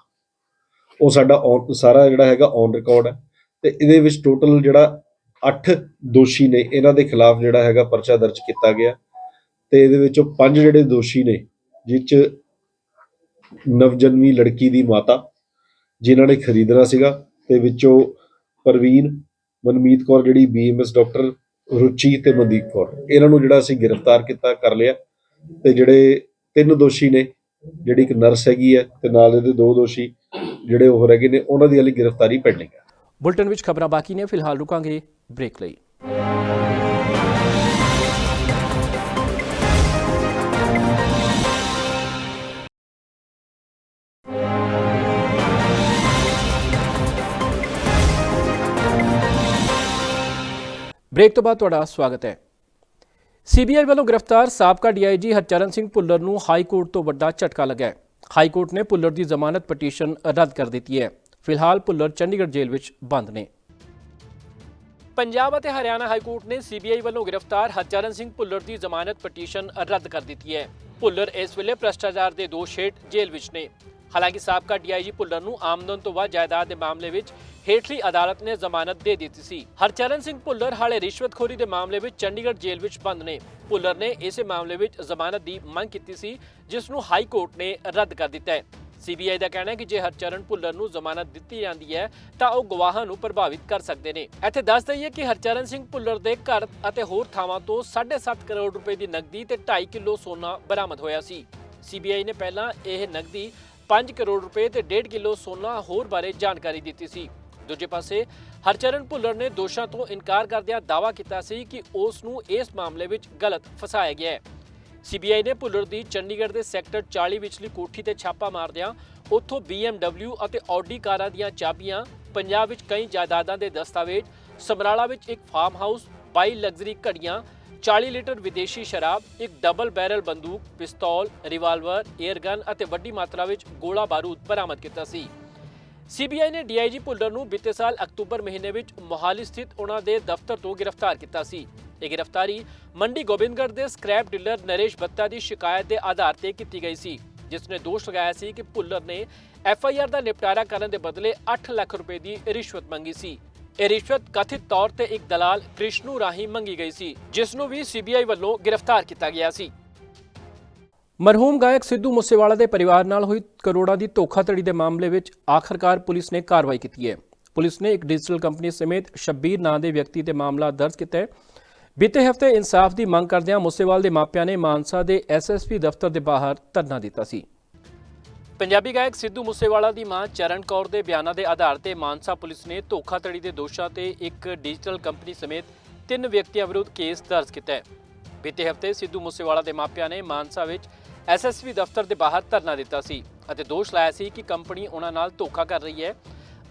ਉਹ ਸਾਡਾ on- ਸਾਰਾ ਜਿਹੜਾ ਹੈਗਾ ਔਨ ਰਿਕਾਰਡ ਹੈ। ਤੇ ਇਹਦੇ ਵਿੱਚ ਟੋਟਲ ਜਿਹੜਾ 8 ਦੋਸ਼ੀ ਨੇ, ਇਹਨਾਂ ਦੇ ਖਿਲਾਫ ਜਿਹੜਾ ਹੈਗਾ ਪਰਚਾ ਦਰਜ ਕੀਤਾ ਗਿਆ। ਤੇ ਇਹਦੇ ਵਿੱਚੋਂ ਪੰਜ ਜਿਹੜੇ ਦੋਸ਼ੀ ਨੇ ਜਿਸ 'ਚ ਨਵਜਨਮੀ ਲੜਕੀ ਦੀ ਮਾਤਾ, ਜਿਨ੍ਹਾਂ ਨੇ ਖਰੀਦਣਾ ਸੀਗਾ ਤੇ ਵਿੱਚੋਂ ਪ੍ਰਵੀਨ, ਮਨਮੀਤ ਕੌਰ ਜਿਹੜੀ ਬੀਐਮਐਸ ਡਾਕਟਰ ਰੁਚੀ ਤੇ ਮਨਦੀਪ ਕੌਰ। ਇਹਨਾਂ ਨੂੰ ਜਿਹੜਾ ਅਸੀਂ ਗ੍ਰਿਫਤਾਰ ਕੀਤਾ, ਕਰ ਲਿਆ ਤੇ ਜਿਹੜੇ ਤਿੰਨ ਦੋਸ਼ੀ ਨੇ, ਜਿਹੜੀ ਇੱਕ ਨਰਸ ਹੈਗੀ ਹੈ ਤੇ ਨਾਲ ਇਹਦੇ ਦੋ ਦੋਸ਼ੀ ਜਿਹੜੇ ਉਹ ਰਹਿ ਗਏ ਨੇ, ਉਹਨਾਂ ਦੀ ਹਾਲੇ ਗ੍ਰਿਫਤਾਰੀ ਪੈਂਡਿੰਗ ਹੈ। ਬੁਲਟਨ ਵਿੱਚ ਖਬਰਾਂ ਬਾਕੀ ਨੇ, ਫਿਲਹਾਲ ਰੁਕਾਂਗੇ ਬ੍ਰੇਕ ਲਈ। ਬ੍ਰੇਕ ਤੋਂ ਬਾਅਦ ਤੁਹਾਡਾ ਸਵਾਗਤ ਹੈ। ਸੀਬੀਆਈ ਵੱਲੋਂ ਗ੍ਰਿਫਤਾਰ ਸਾਬਕਾ ਡੀਆਈਜੀ ਹਰਚਰਨ ਸਿੰਘ ਭੁੱਲਰ ਨੂੰ ਹਾਈ ਕੋਰਟ ਤੋਂ ਵੱਡਾ ਝਟਕਾ ਲੱਗਾ ਹੈ। ਹਾਈ ਕੋਰਟ ਨੇ ਭੁੱਲਰ ਦੀ ਜ਼ਮਾਨਤ ਪਟੀਸ਼ਨ ਰੱਦ ਕਰ ਦਿੱਤੀ ਹੈ। ਫਿਲਹਾਲ ਭੁੱਲਰ ਚੰਡੀਗੜ੍ਹ ਜੇਲ੍ਹ ਵਿੱਚ ਬੰਦ ਨੇ। ਪੰਜਾਬ ਅਤੇ ਹਰਿਆਣਾ ਹਾਈ ਕੋਰਟ ਨੇ ਸੀਬੀਆਈ ਵੱਲੋਂ ਗ੍ਰਿਫਤਾਰ ਹਰਚਰਨ ਸਿੰਘ ਭੁੱਲਰ ਦੀ ਜ਼ਮਾਨਤ ਪਟੀਸ਼ਨ ਰੱਦ ਕਰ ਦਿੱਤੀ ਹੈ। ਭੁੱਲਰ ਇਸ ਵੇਲੇ ਭ੍ਰਸ਼ਟਾਚਾਰ ਦੇ ਦੋਸ਼ ਹੇਠ ਜੇਲ੍ਹ ਵਿੱਚ ਨੇ। ਹਾਲਾਂਕਿ ਸਾਬਕਾ ਡੀਆਈਜੀ ਭੁੱਲਰ ਨੂੰ ਆਮਦਨ ਤੋਂ ਵੱਧ ਜਾਇਦਾਦ ਦੇ ਮਾਮਲੇ ਵਿੱਚ ਹੇਠਲੀ ਅਦਾਲਤ ਨੇ ਜ਼ਮਾਨਤ ਦੇ ਦਿੱਤੀ ਸੀ। ਹਰਚਰਨ ਸਿੰਘ ਭੁੱਲਰ ਹਾਲੇ ਰਿਸ਼ਵਤਖੋਰੀ ਦੇ ਮਾਮਲੇ ਵਿੱਚ ਚੰਡੀਗੜ੍ਹ ਜੇਲ੍ਹ ਵਿੱਚ ਬੰਦ ਨੇ। ਭੁੱਲਰ ਨੇ ਇਸੇ ਮਾਮਲੇ ਵਿੱਚ ਜ਼ਮਾਨਤ ਦੀ ਮੰਗ ਕੀਤੀ ਸੀ, ਜਿਸ ਨੂੰ ਹਾਈ ਕੋਰਟ ਨੇ ਰੱਦ ਕਰ ਦਿੱਤਾ ਹੈ। ਸੀਬੀਆਈ ਦਾ ਕਹਿਣਾ ਹੈ ਕਿ ਜੇ ਹਰਚਰਨ ਭੁੱਲਰ ਨੂੰ ਜ਼ਮਾਨਤ ਦਿੱਤੀ ਜਾਂਦੀ ਹੈ, ਤਾਂ ਉਹ ਗਵਾਹਾਂ ਨੂੰ ਪ੍ਰਭਾਵਿਤ ਕਰ ਸਕਦੇ ਨੇ। ਇੱਥੇ ਦੱਸ ਦਈਏ ਕਿ ਹਰਚਰਨ ਸਿੰਘ ਭੁੱਲਰ ਦੇ ਘਰ ਅਤੇ ਹੋਰ ਥਾਵਾਂ ਤੋਂ 7.5 ਕਰੋੜ ਰੁਪਏ ਦੀ ਨਕਦੀ ਤੇ 2.5 ਕਿਲੋ ਸੋਨਾ ਬਰਾਮਦ ਹੋਇਆ ਸੀ। ਸੀਬੀਆਈ ਨੇ ਪਹਿਲਾਂ ਇਹ ਨਕਦੀ 5 ਕਰੋੜ ਰੁਪਏ ਤੇ 1.5 ਕਿਲੋ ਸੋਨਾ ਹੋਰ ਬਾਰੇ ਜਾਣਕਾਰੀ ਦਿੱਤੀ ਸੀ। ਦੂਜੇ ਪਾਸੇ, ਹਰਚਰਨ ਭੁੱਲਰ ਨੇ ਦੋਸ਼ਾਂ ਤੋਂ ਇਨਕਾਰ ਕਰਦਿਆਂ ਦਾਅਵਾ ਕੀਤਾ ਸੀ ਕਿ ਉਸ ਨੂੰ ਇਸ ਮਾਮਲੇ ਵਿੱਚ ਗਲਤ ਫਸਾਇਆ ਗਿਆ ਹੈ। ਸੀਬੀਆਈ ਨੇ ਭੁੱਲਰ ਦੀ ਚੰਡੀਗੜ੍ਹ ਦੇ ਸੈਕਟਰ 40 ਵਿਚਲੀ ਕੋਠੀ ਤੇ ਛਾਪਾ ਮਾਰਦਿਆਂ ਉੱਥੋਂ BMW ਅਤੇ Audi ਕਾਰਾਂ ਦੀਆਂ ਚਾਬੀਆਂ, ਪੰਜਾਬ ਵਿੱਚ ਕਈ ਜਾਇਦਾਦਾਂ ਦੇ ਦਸਤਾਵੇਜ਼, ਸਮਰਾਲਾ ਵਿੱਚ ਇੱਕ ਫਾਰਮ ਹਾਊਸ 22 ਲਗਜ਼ਰੀ ਘੜੀਆਂ 40 ਲੀਟਰ ਵਿਦੇਸ਼ੀ ਸ਼ਰਾਬ, ਇੱਕ ਡਬਲ ਬੈਰਲ ਬੰਦੂਕ, ਪਿਸਤੌਲ ਰਿਵਾਲਵਰ 에ਅਰ ਗਨ ਅਤੇ ਵੱਡੀ ਮਾਤਰਾ ਵਿੱਚ ਗੋਲਾ ਬਾਰੂਦ ਬਰਾਮਦ ਕੀਤਾ ਸੀ। ਸੀਬੀਆਈ ਨੇ ਡੀਆਈਜੀ ਭੁੱਲਰ ਨੂੰ ਬੀਤੇ ਸਾਲ ਅਕਤੂਬਰ ਮਹੀਨੇ ਵਿੱਚ ਮੋਹਾਲੀ ਸਥਿਤ ਉਹਨਾਂ ਦੇ ਦਫ਼ਤਰ ਤੋਂ ਗ੍ਰਿਫਤਾਰ ਕੀਤਾ ਸੀ। ਇਹ ਗ੍ਰਿਫਤਾਰੀ ਮੰਡੀ ਗੋਬਿੰਦਗੜ੍ਹ ਦੇ ਸਕ੍ਰੈਪ ਡੀਲਰ ਨਰੇਸ਼ ਬੱਤਾ ਦੀ ਸ਼ਿਕਾਇਤ ਦੇ ਆਧਾਰ ਤੇ ਕੀਤੀ ਗਈ ਸੀ, ਜਿਸ ਨੇ ਦੋਸ਼ ਲਗਾਇਆ ਸੀ ਕਿ ਭੁੱਲਰ ਨੇ ਐਫਆਈਆਰ ਦਾ ਨਿਪਟਾਰਾ ਕਰਨ ਦੇ ਬਦਲੇ 8 ਲੱਖ ਰੁਪਏ ਦੀ ਰਿਸ਼ਵਤ ਮੰਗੀ ਸੀ। ਇਹ ਰਿਸ਼ਵਤ ਕਥਿਤ ਤੌਰ ਤੇ ਇੱਕ ਦਲਾਲ ਕ੍ਰਿਸ਼ਨੂ ਰਾਹੀਂ ਮੰਗੀ ਗਈ ਸੀ ਜਿਸ ਨੂੰ ਵੀ ਸੀਬੀਆਈ ਵੱਲੋਂ ਗ੍ਰਿਫਤਾਰ ਕੀਤਾ ਗਿਆ ਸੀ। ਮਰਹੂਮ ਗਾਇਕ ਸਿੱਧੂ ਮੂਸੇਵਾਲਾ ਦੇ ਪਰਿਵਾਰ ਨਾਲ ਹੋਈ ਕਰੋੜਾਂ ਦੀ ਧੋਖਾਧੜੀ ਦੇ ਮਾਮਲੇ ਵਿੱਚ ਆਖਰਕਾਰ ਪੁਲਿਸ ਨੇ ਕਾਰਵਾਈ ਕੀਤੀ ਹੈ। ਪੁਲਿਸ ਨੇ ਇੱਕ ਡਿਜੀਟਲ ਕੰਪਨੀ ਸਮੇਤ ਸ਼ਬੀਰ ਨਾਂ ਦੇ ਵਿਅਕਤੀ ਤੇ ਮਾਮਲਾ ਦਰਜ ਕੀਤਾ ਹੈ। ਬੀਤੇ ਹਫ਼ਤੇ ਇਨਸਾਫ ਦੀ ਮੰਗ ਕਰਦਿਆਂ ਮੂਸੇਵਾਲ ਦੇ ਮਾਪਿਆਂ ਨੇ ਮਾਨਸਾ ਦੇ ਐਸਐਸਪੀ ਦਫ਼ਤਰ ਦੇ ਬਾਹਰ ਧਰਨਾ ਦਿੱਤਾ ਸੀ। ਪੰਜਾਬੀ ਗਾਇਕ ਸਿੱਧੂ ਮੂਸੇਵਾਲਾ ਦੀ ਮਾਂ ਚਰਨ ਕੌਰ ਦੇ ਬਿਆਨਾਂ ਦੇ ਆਧਾਰ ਤੇ ਮਾਨਸਾ ਪੁਲਿਸ ਨੇ ਧੋਖਾਧੜੀ ਦੇ ਦੋਸ਼ਾਂ ਤੇ ਇੱਕ ਡਿਜੀਟਲ ਕੰਪਨੀ ਸਮੇਤ ਤਿੰਨ ਵਿਅਕਤੀਆਂ ਵਿਰੁੱਧ ਕੇਸ ਦਰਜ ਕੀਤਾ ਹੈ। ਬੀਤੇ ਹਫ਼ਤੇ ਸਿੱਧੂ ਮੂਸੇਵਾਲਾ ਦੇ ਮਾਪਿਆਂ ਨੇ ਮਾਨਸਾ ਵਿੱਚ ਐਸਐਸਪੀ ਦਫ਼ਤਰ ਦੇ ਬਾਹਰ ਧਰਨਾ ਦਿੱਤਾ ਸੀ ਅਤੇ ਦੋਸ਼ ਲਾਇਆ ਸੀ ਕਿ ਕੰਪਨੀ ਉਹਨਾਂ ਨਾਲ ਧੋਖਾ ਕਰ ਰਹੀ ਹੈ।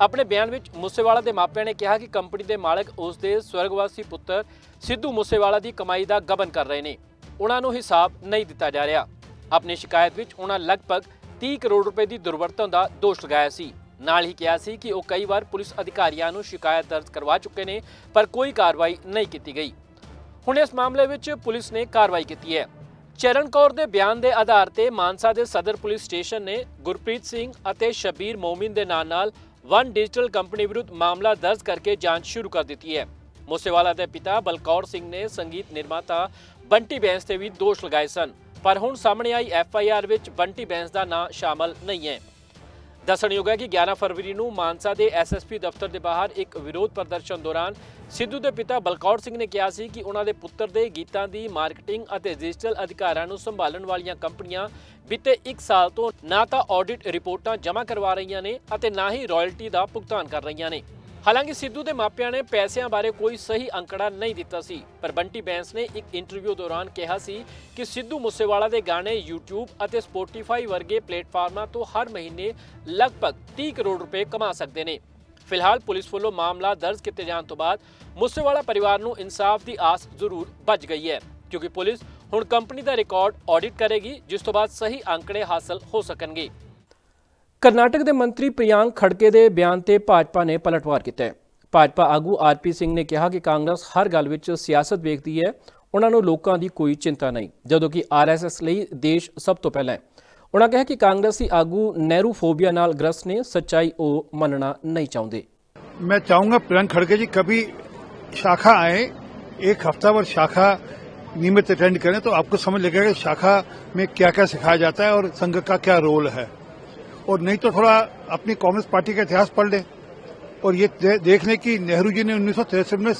ਆਪਣੇ ਬਿਆਨ ਵਿੱਚ ਮੂਸੇਵਾਲਾ ਦੇ ਮਾਪਿਆਂ ਨੇ ਕਿਹਾ ਕਿ ਕੰਪਨੀ ਦੇ ਮਾਲਕ ਉਸ ਦੇ ਸਵਰਗਵਾਸੀ ਪੁੱਤਰ ਸਿੱਧੂ ਮੂਸੇਵਾਲਾ ਦੀ ਕਮਾਈ ਦਾ ਗਬਨ ਕਰ ਰਹੇ ਨੇ। ਉਹਨਾਂ ਨੂੰ ਹਿਸਾਬ ਨਹੀਂ ਦਿੱਤਾ ਜਾ ਰਿਹਾ। ਆਪਣੀ ਸ਼ਿਕਾਇਤ ਵਿੱਚ ਉਹਨਾਂ ਲਗਭਗ 30 ਕਰੋੜ ਰੁਪਏ ਦੀ ਦੁਰਵਰਤੋਂ ਦਾ ਦੋਸ਼ ਲਗਾਇਆ ਸੀ। ਨਾਲ ਹੀ ਕਿਹਾ ਸੀ ਕਿ ਉਹ ਕਈ ਵਾਰ ਪੁਲਿਸ ਅਧਿਕਾਰੀਆਂ ਨੂੰ ਸ਼ਿਕਾਇਤ ਦਰਜ ਕਰਵਾ ਚੁੱਕੇ ਨੇ, ਪਰ ਕੋਈ ਕਾਰਵਾਈ ਨਹੀਂ ਕੀਤੀ ਗਈ। ਹੁਣ ਇਸ ਮਾਮਲੇ ਵਿੱਚ ਪੁਲਿਸ ਨੇ ਕਾਰਵਾਈ ਕੀਤੀ ਹੈ। ਚਰਨ ਕੌਰ ਦੇ ਬਿਆਨ ਦੇ ਆਧਾਰ ਤੇ ਮਾਨਸਾ ਦੇ ਸਦਰ ਪੁਲਿਸ ਸਟੇਸ਼ਨ ਨੇ ਗੁਰਪ੍ਰੀਤ ਸਿੰਘ ਅਤੇ ਸ਼ਬੀਰ ਮੋਮਿਨ ਦੇ ਨਾਂ ਨਾਲ ਵਨ ਡਿਜੀਟਲ ਕੰਪਨੀ ਵਿਰੁੱਧ ਮਾਮਲਾ ਦਰਜ ਕਰਕੇ ਜਾਂਚ ਸ਼ੁਰੂ ਕਰ ਦਿੱਤੀ ਹੈ। ਮੂਸੇਵਾਲਾ ਦੇ ਪਿਤਾ ਬਲਕੌਰ ਸਿੰਘ ਨੇ ਸੰਗੀਤ ਨਿਰਮਾਤਾ ਬੰਟੀ ਬੈਂਸ ਤੇ ਵੀ ਦੋਸ਼ ਲਗਾਏ ਸਨ। ਪਰ ਹੁਣ ਸਾਹਮਣੇ ਆਈ ਐਫ ਆਈ ਆਰ ਵਿੱਚ ਬੰਟੀ ਬੈਂਸ ਦਾ ਨਾਂ ਸ਼ਾਮਲ ਨਹੀਂ ਹੈ। ਦੱਸਣਯੋਗ ਹੈ ਕਿ 11 ਫਰਵਰੀ ਨੂੰ ਮਾਨਸਾ ਦੇ ਐਸਐਸਪੀ ਦਫ਼ਤਰ ਦੇ ਬਾਹਰ ਇੱਕ ਵਿਰੋਧ ਪ੍ਰਦਰਸ਼ਨ ਦੌਰਾਨ ਸਿੱਧੂ ਦੇ ਪਿਤਾ ਬਲਕੌਰ ਸਿੰਘ ਨੇ ਕਿਹਾ ਸੀ ਕਿ ਉਹਨਾਂ ਦੇ ਪੁੱਤਰ ਦੇ ਗੀਤਾਂ ਦੀ ਮਾਰਕੀਟਿੰਗ ਅਤੇ ਡਿਜੀਟਲ ਅਧਿਕਾਰਾਂ ਨੂੰ ਸੰਭਾਲਣ ਵਾਲੀਆਂ ਕੰਪਨੀਆਂ ਬੀਤੇ 1 ਸਾਲ ਤੋਂ ਨਾ ਤਾਂ ਆਡਿਟ ਰਿਪੋਰਟਾਂ ਜਮ੍ਹਾਂ ਕਰਵਾ ਰਹੀਆਂ ਨੇ ਅਤੇ ਨਾ ਹੀ ਰਾਇਲਟੀ ਦਾ ਭੁਗਤਾਨ ਕਰ ਰਹੀਆਂ ਨੇ। ਹਾਲਾਂਕਿ ਸਿੱਧੂ ਦੇ ਮਾਪਿਆਂ ਨੇ ਪੈਸਿਆਂ ਬਾਰੇ ਕੋਈ ਸਹੀ ਅੰਕੜਾ ਨਹੀਂ ਦਿੱਤਾ ਸੀ, ਪਰ ਬੰਟੀ ਬੈਂਸ ਨੇ ਇੱਕ ਇੰਟਰਵਿਊ ਦੌਰਾਨ ਕਿਹਾ ਸੀ ਕਿ ਸਿੱਧੂ ਮੂਸੇਵਾਲਾ ਦੇ ਗਾਣੇ YouTube ਅਤੇ Spotify ਵਰਗੇ ਪਲੇਟਫਾਰਮਾਂ ਤੋਂ ਹਰ ਮਹੀਨੇ ਲਗਭਗ 30 ਕਰੋੜ ਰੁਪਏ ਕਮਾ ਸਕਦੇ ਨੇ। ਫਿਲਹਾਲ ਪੁਲਿਸ ਵੱਲੋਂ ਮਾਮਲਾ ਦਰਜ ਕੀਤੇ ਜਾਣ ਤੋਂ ਬਾਅਦ ਮੂਸੇਵਾਲਾ ਪਰਿਵਾਰ ਨੂੰ ਇਨਸਾਫ ਦੀ ਆਸ ਜ਼ਰੂਰ ਬਚ ਗਈ ਹੈ, ਕਿਉਂਕਿ ਪੁਲਿਸ ਹੁਣ ਕੰਪਨੀ ਦਾ ਰਿਕਾਰਡ ਆਡਿਟ ਕਰੇਗੀ, ਜਿਸ ਤੋਂ ਬਾਅਦ ਸਹੀ ਅੰਕੜੇ ਹਾਸਲ ਹੋ ਸਕਣਗੇ। ਕਰਨਾਟਕ ਦੇ ਮੰਤਰੀ ਪ੍ਰਿयांक ਖੜਕੇ ਦੇ ਬਿਆਨ ਤੇ ਭਾਜਪਾ ਨੇ ਪਲਟਵਾਰ ਕੀਤਾ। ਭਾਜਪਾ ਆਗੂ ਆਰਪੀ ਸਿੰਘ ਨੇ ਕਿਹਾ ਕਿ ਕਾਂਗਰਸ ਹਰ ਗੱਲ ਵਿੱਚ ਸਿਆਸਤ ਵੇਖਦੀ ਹੈ, ਉਹਨਾਂ ਨੂੰ ਲੋਕਾਂ ਦੀ ਕੋਈ ਚਿੰਤਾ ਨਹੀਂ, ਜਦੋਂ ਕਿ ਆਰਐਸਐਸ ਲਈ ਦੇਸ਼ ਸਭ ਤੋਂ ਪਹਿਲਾਂ ਉਹਨਾਂ ਕਿਹਾ ਕਿ ਕਾਂਗਰਸੀ ਆਗੂ ਨਹਿਰੂ ਫੋਬੀਆ ਨਾਲ ਗ੍ਰਸਤ ਨੇ, ਸੱਚਾਈ ਉਹ ਮੰਨਣਾ ਨਹੀਂ ਚਾਹੁੰਦੇ। मैं चाहूंगा प्रियंक खड़गे जी कभी शाखा आए एक हफ्ता भर शाखा नियमित अटेंड करें तो आपको समझ लगेगा शाखा में क्या क्या सिखाया जाता है और संघ का क्या रोल है और नहीं तो थोड़ा अपनी कांग्रेस पार्टी का इतिहास पढ़ लें। और ये देख लें कि नेहरू जी ने उन्नीस में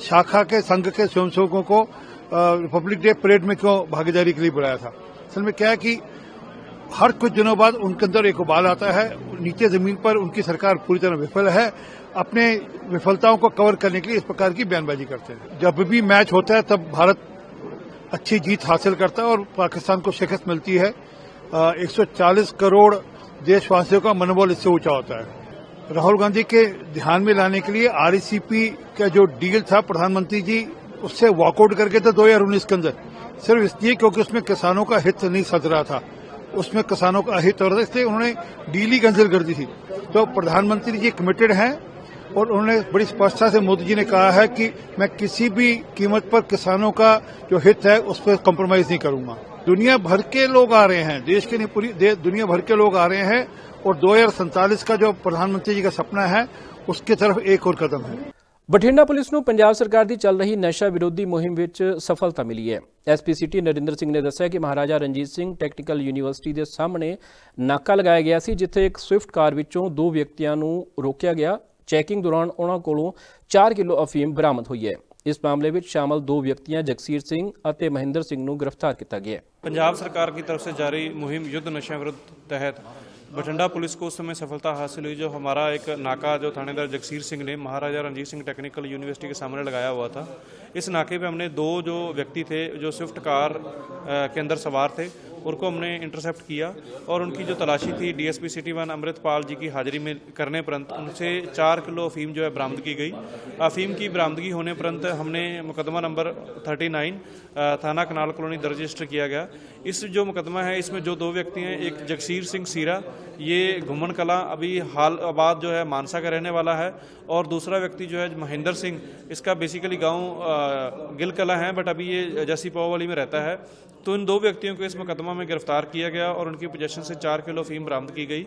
शाखा के संघ के स्वयंसेवकों को रिपब्लिक डे परेड में क्यों भागीदारी के लिए बुलाया था? असल में क्या है कि हर कुछ दिनों बाद उनके अंदर एक उबाल आता है। नीचे ज़मीन पर उनकी सरकार पूरी तरह विफल है। अपने विफलताओं को कवर करने के लिए इस प्रकार की बयानबाजी करते हैं। जब भी मैच होता है तब भारत अच्छी जीत हासिल करता है और पाकिस्तान को शिकस्त मिलती है। अ, 140 करोड़ देशवासियों का मनोबल इससे ऊँचा होता है। राहुल गांधी के ध्यान में लाने के लिए आरसीपी का जो डील था प्रधानमंत्री जी, उससे वॉकआउट करके थे दो हज़ार उन्नीस के अंदर। सिर्फ़ इसलिए क्योंकि उसमें किसानों का हित नहीं सज रहा था। उसमें किसानों का हित हो रहा था इसलिए उन्होंने डील ही कैंसिल कर दी थी। तो प्रधानमंत्री जी कमिटेड हैं और उन्होंने बड़ी स्पष्टता से मोदी जी ने कहा है कि मैं किसी भी कीमत पर किसानों का जो हित है, उस पर कॉम्प्रोमाइज नहीं करूँगा। दुनिया भर के लोग आ रहे हैं देश के नहीं पूरी दे- दुनिया भर के लोग आ रहे हैं और दो का जो प्रधानमंत्री जी का सपना है उसकी तरफ एक और कदम है ਬਠਿੰਡਾ ਪੁਲਿਸ ਨੂੰ ਪੰਜਾਬ ਸਰਕਾਰ ਦੀ ਚੱਲ ਰਹੀ ਨਸ਼ਾ ਵਿਰੋਧੀ ਮੁਹਿੰਮ ਵਿੱਚ ਸਫਲਤਾ ਮਿਲੀ ਹੈ ਐਸਪੀ ਸਿਟੀ ਨਰਿੰਦਰ ਸਿੰਘ ਨੇ ਦੱਸਿਆ ਕਿ ਮਹਾਰਾਜਾ ਰਣਜੀਤ ਸਿੰਘ ਟੈਕਨੀਕਲ ਯੂਨੀਵਰਸਿਟੀ ਦੇ ਸਾਹਮਣੇ ਨਾਕਾ ਲਗਾਇਆ ਗਿਆ ਸੀ ਜਿੱਥੇ ਇੱਕ ਸਵਿਫਟ ਕਾਰ ਵਿੱਚੋਂ ਦੋ ਵਿਅਕਤੀਆਂ ਨੂੰ ਰੋਕਿਆ ਗਿਆ ਚੈਕਿੰਗ ਦੌਰਾਨ ਉਹਨਾਂ ਕੋਲੋਂ 4 ਕਿਲੋ ਅਫੀਮ ਬਰਾਮਦ ਹੋਈ ਹੈ ਇਸ ਮਾਮਲੇ ਵਿੱਚ ਸ਼ਾਮਲ ਦੋ ਵਿਅਕਤੀਆਂ ਜਗਸੀਰ ਸਿੰਘ ਅਤੇ ਮਹਿੰਦਰ ਸਿੰਘ ਨੂੰ ਗ੍ਰਿਫਤਾਰ ਕੀਤਾ ਗਿਆ ਹੈ पंजाब सरकार की तरफ से जारी मुहिम युद्ध नशा विरुद्ध तहत बठिंडा पुलिस को उस समय सफलता हासिल हुई जो हमारा एक नाका जो थानेदार जगसीर सिंह ने महाराजा रणजीत सिंह टेक्निकल यूनिवर्सिटी के सामने लगाया हुआ था इस नाके पे हमने दो जो व्यक्ति थे जो स्विफ्ट कार अ, के अंदर सवार थे उनको हमने इंटरसेप्ट किया और उनकी जो तलाशी थी DSP city one Amritpal ji की हाजिरी में करने परंत उनसे चार किलो अफीम जो है बरामद की गई। अफीम की बरामदगी होने परंत हमने मुकदमा नंबर 39 अ, थाना कनाल कॉलोनी दर्ज रजिस्टर किया गया। इस जो मुकदमा है इसमें जो दो व्यक्ति हैं एक जगसीर सिंह सीरा ये घुमन कला अभी हाल आबाद जो है मानसा का रहने वाला है और दूसरा व्यक्ति जो है महेंद्र सिंह इसका बेसिकली गाँव गिल कला है बट अभी ये जैसी पाओवाली में रहता है। तो इन दो व्यक्तियों को इस मुकदमा में गिरफ़्तार किया गया और उनकी पोजेशन से चार किलो फीम बरामद की गई।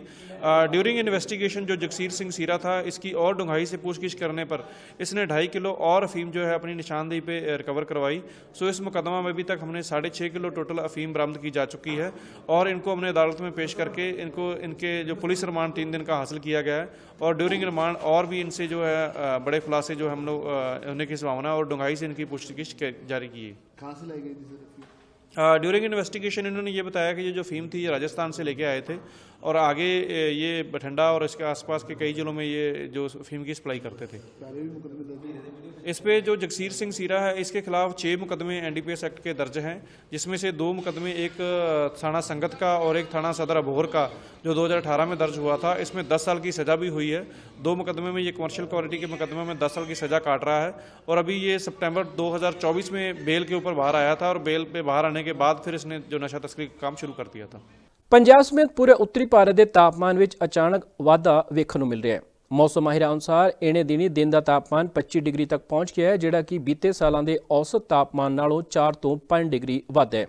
ड्यूरिंग इन्वेस्टिगेशन जो जगसीर सिंह सीरा था, इसकी और डुंगाई से पूछगिछ करने पर इसने ढाई किलो और अफीम जो है अपनी निशानदेही पे रिकवर करवाई। सो इस मुकदमा में अभी तक हमने साढ़े छः किलो टोटल अफीम बरामद की जा चुकी है और इनको हमने अदालत में पेश करके इनको, इनके जो पुलिस रिमांड तीन दिन का हासिल किया गया है और ड्यूरिंग रिमांड और भी इनसे जो है बड़े खुलासे जो हम लोग होने की संभावना और डुंगाई से इनकी पूछगिछ जारी की है। ड्यूरिंग इन्वेस्टिगेशन इन्होंने ये बताया कि ये जो फीम थी, ये राजस्थान से लेके आए थे और आगे ये बठिंडा और इसके आसपास के कई जिलों में ये जो फीम की सप्लाई करते थे? इस पे जो जगसीर सिंह सीरा है इसके खिलाफ छः मुकदमे एनडीपीएस एक्ट के दर्ज हैं जिसमें से दो मुकदमे एक अ, थाना संगत का और एक थाना सदर अबोहर का जो 2018 में दर्ज हुआ था इसमें 10 साल की सज़ा भी हुई है दो मुकदमे में ये कमर्शियल क्वालिटी के मुकदमे में 10 साल की सज़ा काट रहा है और अभी ये सितंबर 2024 में बेल के ऊपर बाहर आया था और बेल पे बाहर आने के बाद फिर इसने जो नशा तस्करी का काम शुरू कर दिया था ਪੰਜਾਬ ਸਮੇਤ ਪੂਰੇ ਉੱਤਰੀ ਭਾਰਤ ਦੇ ਤਾਪਮਾਨ ਵਿੱਚ ਅਚਾਨਕ ਵਾਧਾ ਵੇਖਣ ਨੂੰ ਮਿਲ ਰਿਹਾ ਹੈ ਮੌਸਮ ਮਾਹਿਰਾਂ ਅਨੁਸਾਰ ਇਹਨੇ ਦਿਨੀ ਦਿਨ ਦਾ ਤਾਪਮਾਨ 25 ਡਿਗਰੀ ਤੱਕ ਪਹੁੰਚ ਗਿਆ ਹੈ, ਜਿਹੜਾ ਕਿ ਬੀਤੇ ਸਾਲਾਂ ਦੇ ਔਸਤ ਤਾਪਮਾਨ ਨਾਲੋਂ 4 ਤੋਂ 5 ਡਿਗਰੀ ਵੱਧ ਹੈ।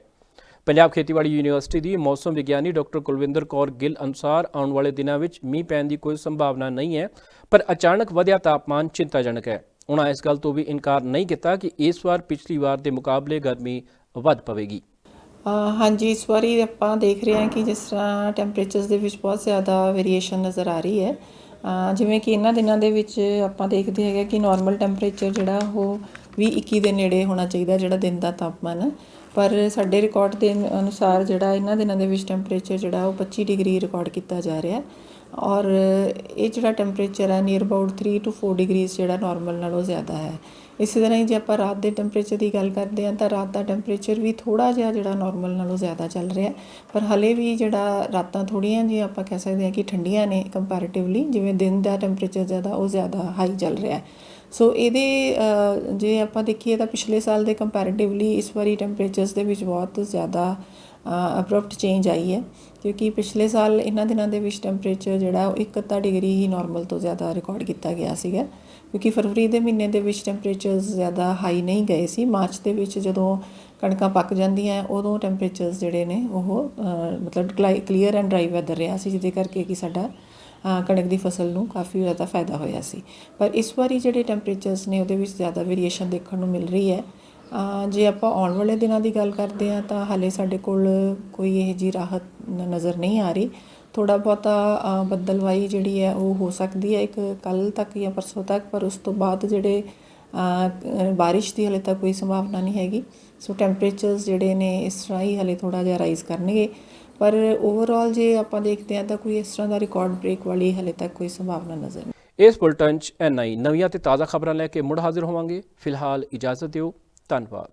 ਪੰਜਾਬ ਖੇਤੀਬਾੜੀ ਯੂਨੀਵਰਸਿਟੀ ਦੀ ਮੌਸਮ ਵਿਗਿਆਨੀ ਡਾਕਟਰ ਕੁਲਵਿੰਦਰ ਕੌਰ ਗਿੱਲ ਅਨੁਸਾਰ ਆਉਣ ਵਾਲੇ ਦਿਨਾਂ ਵਿੱਚ ਮੀਂਹ ਪੈਣ ਦੀ ਕੋਈ ਸੰਭਾਵਨਾ ਨਹੀਂ ਹੈ, ਪਰ ਅਚਾਨਕ ਵਧਿਆ ਤਾਪਮਾਨ ਚਿੰਤਾਜਨਕ ਹੈ। ਉਹਨਾਂ ਇਸ ਗੱਲ ਤੋਂ ਵੀ ਇਨਕਾਰ ਨਹੀਂ ਕੀਤਾ ਕਿ ਇਸ ਵਾਰ ਪਿਛਲੀ ਵਾਰ ਦੇ ਮੁਕਾਬਲੇ ਗਰਮੀ ਵੱਧ ਪਵੇਗੀ। ਹਾਂਜੀ, ਇਸ ਵਾਰੀ ਆਪਾਂ ਦੇਖ ਰਹੇ ਹਾਂ ਕਿ ਜਿਸ ਤਰ੍ਹਾਂ ਟੈਂਪਰੇਚਰਸ ਦੇ ਵਿੱਚ ਬਹੁਤ ਜ਼ਿਆਦਾ ਵੇਰੀਏਸ਼ਨ ਨਜ਼ਰ ਆ ਰਹੀ ਹੈ। ਜਿਵੇਂ ਕਿ ਇਹਨਾਂ ਦਿਨਾਂ ਦੇ ਵਿੱਚ ਆਪਾਂ ਦੇਖਦੇ ਹੈਗੇ ਕਿ ਨਾਰਮਲ ਟੈਂਪਰੇਚਰ ਜਿਹੜਾ ਉਹ 20 21 ਦੇ ਨੇੜੇ ਹੋਣਾ ਚਾਹੀਦਾ ਜਿਹੜਾ ਦਿਨ ਦਾ ਤਾਪਮਾਨ। ਪਰ ਸਾਡੇ ਰਿਕਾਰਡ ਦੇ ਅਨੁਸਾਰ ਜਿਹੜਾ ਇਹਨਾਂ ਦਿਨਾਂ ਦੇ ਵਿੱਚ ਟੈਂਪਰੇਚਰ ਜਿਹੜਾ ਉਹ 25 ਡਿਗਰੀ ਰਿਕਾਰਡ ਕੀਤਾ ਜਾ ਰਿਹਾ ਔਰ ਇਹ ਜਿਹੜਾ ਟੈਂਪਰੇਚਰ ਹੈ ਨੀਅਰ ਅਬਾਊਟ 3 ਟੂ 4 ਡਿਗਰੀਜ਼ ਜਿਹੜਾ ਨਾਰਮਲ ਨਾਲੋਂ ਜ਼ਿਆਦਾ ਹੈ। ਇਸੇ ਤਰ੍ਹਾਂ ਹੀ ਜੇ ਆਪਾਂ ਰਾਤ ਦੇ ਟੈਂਪਰੇਚਰ ਦੀ ਗੱਲ ਕਰਦੇ ਹਾਂ ਤਾਂ ਰਾਤ ਦਾ ਟੈਂਪਰੇਚਰ ਵੀ ਥੋੜਾ ਜਿਹਾ ਜਿਹੜਾ ਨਾਰਮਲ ਨਾਲੋਂ ਜ਼ਿਆਦਾ ਚੱਲ ਰਿਹਾ ਪਰ ਹਲੇ ਵੀ ਜਿਹੜਾ ਰਾਤਾਂ ਥੋੜੀਆਂ ਜਿਹੀਆਂ ਆਪਾਂ ਕਹਿ ਸਕਦੇ ਹਾਂ ਕਿ ਠੰਡੀਆਂ ਨੇ ਕੰਪੈਰੀਟਿਵਲੀ ਜਿਵੇਂ ਦਿਨ ਦਾ ਟੈਂਪਰੇਚਰ ਜ਼ਿਆਦਾ, ਉਹ ਜ਼ਿਆਦਾ ਹਾਈ ਚੱਲ ਰਿਹਾ ਹੈ। ਸੋ ਇਹਦੇ ਜੇ ਆਪਾਂ ਦੇਖੀਏ ਤਾਂ ਪਿਛਲੇ ਸਾਲ ਦੇ ਕੰਪੈਰੀਟਿਵਲੀ ਇਸ ਵਾਰੀ ਟੈਂਪਰੇਚਰਸ ਦੇ ਵਿੱਚ ਬਹੁਤ ਜ਼ਿਆਦਾ ਅਬਰਪਟ ਚੇਂਜ ਆਈ ਹੈ। ਕਿਉਂਕਿ ਪਿਛਲੇ ਸਾਲ ਇਹਨਾਂ ਦਿਨਾਂ ਦੇ ਵਿੱਚ ਟੈਂਪਰੇਚਰ ਜਿਹੜਾ ਉਹ ਇੱਕ ਅੱਧਾ ਡਿਗਰੀ ਹੀ ਨਾਰਮਲ ਤੋਂ ਜ਼ਿਆਦਾ ਰਿਕਾਰਡ ਕੀਤਾ ਗਿਆ ਸੀਗਾ। ਕਿਉਂਕਿ ਫਰਵਰੀ ਦੇ ਮਹੀਨੇ ਦੇ ਵਿੱਚ ਟੈਂਪਰੇਚਰਸ ਜ਼ਿਆਦਾ ਹਾਈ ਨਹੀਂ ਗਏ ਸੀ। ਮਾਰਚ ਦੇ ਵਿੱਚ ਜਦੋਂ ਕਣਕਾਂ ਪੱਕ ਜਾਂਦੀਆਂ ਉਦੋਂ ਟੈਂਪਰੇਚਰਸ ਜਿਹੜੇ ਨੇ ਉਹ ਅ, ਮਤਲਬ ਕਲੀਅਰ ਐਂਡ ਡਰਾਈ ਵੈਦਰ ਰਿਹਾ ਸੀ ਜਿਹਦੇ ਕਰਕੇ ਕਿ ਸਾਡਾ ਕਣਕ ਦੀ ਫਸਲ ਨੂੰ ਕਾਫੀ ਜ਼ਿਆਦਾ ਫਾਇਦਾ ਹੋਇਆ ਸੀ। ਪਰ ਇਸ ਵਾਰੀ ਜਿਹੜੇ ਟੈਂਪਰੇਚਰਸ ਨੇ ਉਹਦੇ ਵਿੱਚ ਜ਼ਿਆਦਾ ਵੇਰੀਏਸ਼ਨ ਦੇਖਣ ਨੂੰ ਮਿਲ ਰਹੀ ਹੈ। ਜੇ ਆਪਾਂ ਆਉਣ ਵਾਲੇ ਦਿਨਾਂ ਦੀ ਗੱਲ ਕਰਦੇ ਹਾਂ ਤਾਂ ਹਾਲੇ ਸਾਡੇ ਕੋਲ ਕੋਈ ਇਹ ਜੀ ਰਾਹਤ ਨਜ਼ਰ ਨਹੀਂ ਆ ਰਹੀ। ਥੋੜਾ ਬਹੁਤਾ ਅ, ਬੱਦਲਵਾਈ ਜਿਹੜੀ ਹੈ ਉਹ ਹੋ ਸਕਦੀ ਹੈ ਇੱਕ ਕੱਲ ਤੱਕ ਜਾਂ ਪਰਸੋਂ ਤੱਕ ਪਰ ਉਸ ਤੋਂ ਬਾਅਦ ਜਿਹੜੇ ਬਾਰਿਸ਼ ਦੀ ਹਲੇ ਤੱਕ ਕੋਈ ਸੰਭਾਵਨਾ ਨਹੀਂ ਹੈਗੀ। ਸੋ ਟੈਂਪਰੇਚਰਸ ਜਿਹੜੇ ਨੇ ਇਸ ਤਰ੍ਹਾਂ ਹੀ ਹਲੇ ਥੋੜਾ ਜਿਹਾ ਰਾਈਜ਼ ਕਰਨਗੇ। ਪਰ ਓਵਰਆਲ ਜੇ ਆਪਾਂ ਦੇਖਦੇ ਹਾਂ ਤਾਂ ਕੋਈ ਇਸ ਤਰ੍ਹਾਂ ਦਾ ਰਿਕਾਰਡ ਬ੍ਰੇਕ ਵਾਲੀ ਹਲੇ ਤੱਕ ਕੋਈ ਸੰਭਾਵਨਾ ਨਜ਼ਰ ਨਹੀਂ। ਇਸ ਬੁਲਟਨ 'ਚ ਐਨਆਈ ਨਵੀਆਂ ਤੇ ਤਾਜ਼ਾ ਖਬਰਾਂ ਲੈ ਕੇ ਮੁੜ ਹਾਜ਼ਰ ਹੋਵਾਂਗੇ। ਫਿਲਹਾਲ ਇਜਾਜ਼ਤ ਦਿਓ। ਧੰਨਵਾਦ।